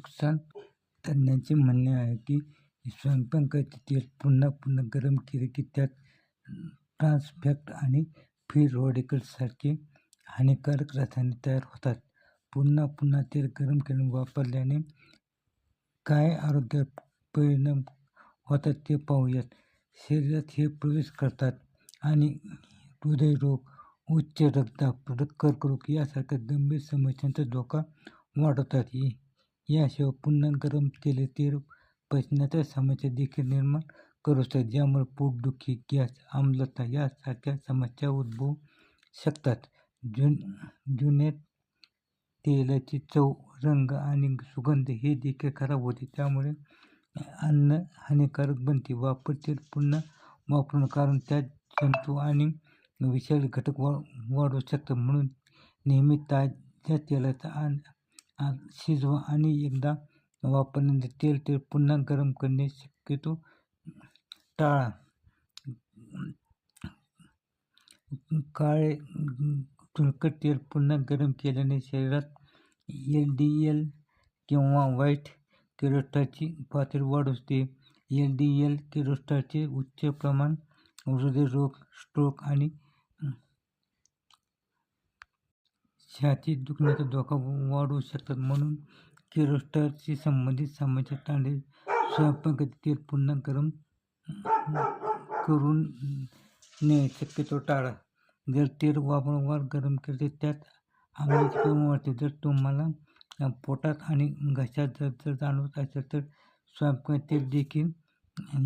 नुकसान तज्ज्ञांचे म्हणणे आहे की स्वयंपाकाचे तेल पुन्हा पुन्हा गरम केले की त्यात ट्रान्स फॅट आणि फ्री रॉडिकल्ससारखे हानिकारक रसायने तयार होतात. पुन्हा पुन्हा तेल गरम केल्याने वापरल्याने काय आरोग्यावर परिणाम होतात ते पाहूयात शरीरात हे प्रवेश करतात आणि हृदयरोग, उच्च रक्तदाब, कर्करोग यासारख्या गंभीर समस्यांचा धोका वाढवतात. याशिवाय पुन्हा गरम केले तेल पचनाच्या समस्या देखील निर्माण करू शकतात, ज्यामुळे पोटदुखी, गॅस, आम्लता यासारख्या समस्या उद्भवू शकतात. जुन जुन्या तेलाची चव, रंग आणि सुगंध हे देखील खराब होते, त्यामुळे अन्न हानिकारक बनते. वापर तेल पुन्हा वापरून कारण त्यात जंतू आणि विषारी घटक वा वाढू शकतात. म्हणून नेहमी ताज्या तेलात शिजवा आणि एकदा वापरल्यानंतर तेल तेल पुन्हा गरम करणे शक्यतो टाळा. काळे तुरट तेल पुन्हा गरम केल्याने शरीरात एल डी एल किंवा वाईट कोलेस्टेरॉलची पातळी वाढूते एल डी एल कोलेस्टेरॉलचे उच्च प्रमाण हृदयरोग, स्ट्रोक आणि छाती दुखण्याचा धोका वाढवू शकतात. म्हणून किरोस्टरशी संबंधित समस्या टाळण्यासाठी स्वयंपाकाचे तेल पुन्हा गरम करून ने शक्यतो टाळा. जर तेल वारंवार गरम केले त्यात आम्ही वाढते. जर तुम्हाला पोटात आणि घशात जर जर जाणवत असेल तर स्वयंपाक तेल देखील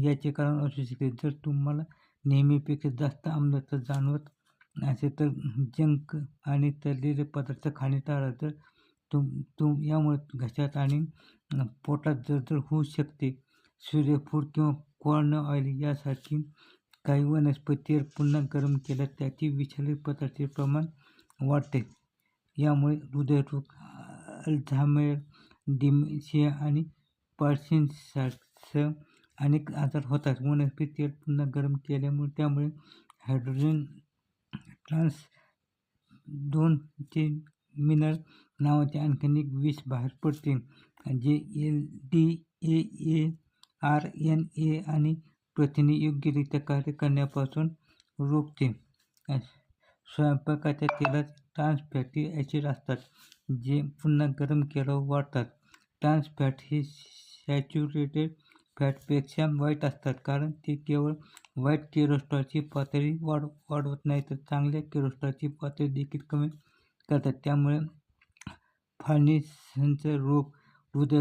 याचे कारण असू शकते. जर तुम्हाला नेहमीपेक्षा जास्त आम्लता जाणवत असे तर जंक आणि तळलेले पदार्थ खाणे टाळा. यामुळे घशात आणि पोटात जळजळ होऊ शकते. सूर्यफूल किंवा कॉर्न ऑइल यासारखी काही वनस्पती तेल पुन्हा गरम केल्यास त्यातील विषारी पदार्थांचे प्रमाण वाढते. यामुळे हृदयरोग, अल्झामेर डिमेशिया आणि पार्किन्सनसारखे अनेक आजार होतात. वनस्पती तेल पुन्हा गरम केल्यामुळे त्यामुळे हायड्रोजन ट्रान्स दोन चे मिनर नावाचे आणखीन एक विष बाहेर पडते, जे L D A A R N A आणि प्रथिने योग्यरित्या कार्य करण्यापासून रोखते. स्वयंपाकाच्या तेलात ट्रान्स फॅटी ॲसिड असतात, जे पुन्हा गरम केल्यावर वाढतात. ट्रान्स फॅट हे सॅच्युरेटेड फॅटपेक्षा वाईट असतात कारण ते केवळ वाईट केरोस्ट्रॉलची पातळी वाढ वाढवत नाही तर चांगल्या केरोस्ट्रॉलची पातळी देखील कमी करतात. त्यामुळे फाळणीसंच रोग, हृदय